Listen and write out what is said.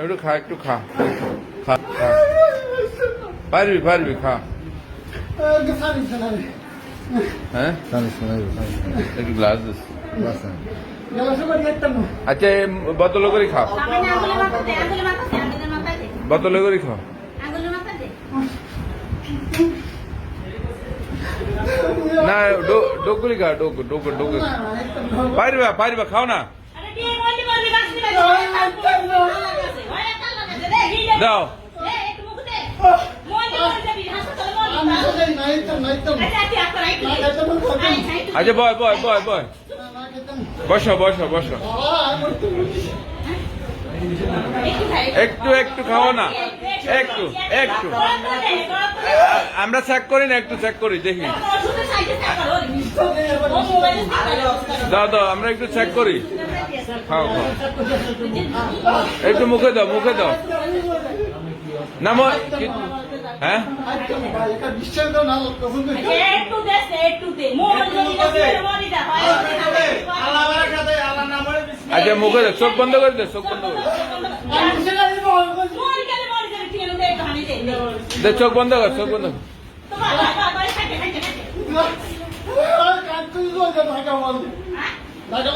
একটু খা একটু খা খা খা পারবি পারবি খা হ্যাঁ একটু গ্লাস দিস আচ্ছা এই বোতলে করে খাও সামনে আঙ্গুলে মাথা দে আঙ্গুলে মাথা দে আঙ্গুলে মাথা দে বোতলে করে খাও আঙ্গুলে মাথা দে না ডো- ডোকুলি খা ডোক ডোক ডোক পারবা পারবা খাও না দাও আচ্ছা বয় বয় বয় বয়। বসো বসো বসো। একটু একটু খাও না। একটু একটু। আমরা চেক করি না, একটু চেক করি, দেখি। দাও দাও, আমরা একটু চেক করি। খাও একটু মুখে দাও মুখে দাও। না হ্যাঁ? আচ্ছা মুখে দাও, চোখ বন্ধ করে দে, চোখ বন্ধ করে দে। চোখ বন্ধ কর, চোখ বন্ধ কর। ঢাকা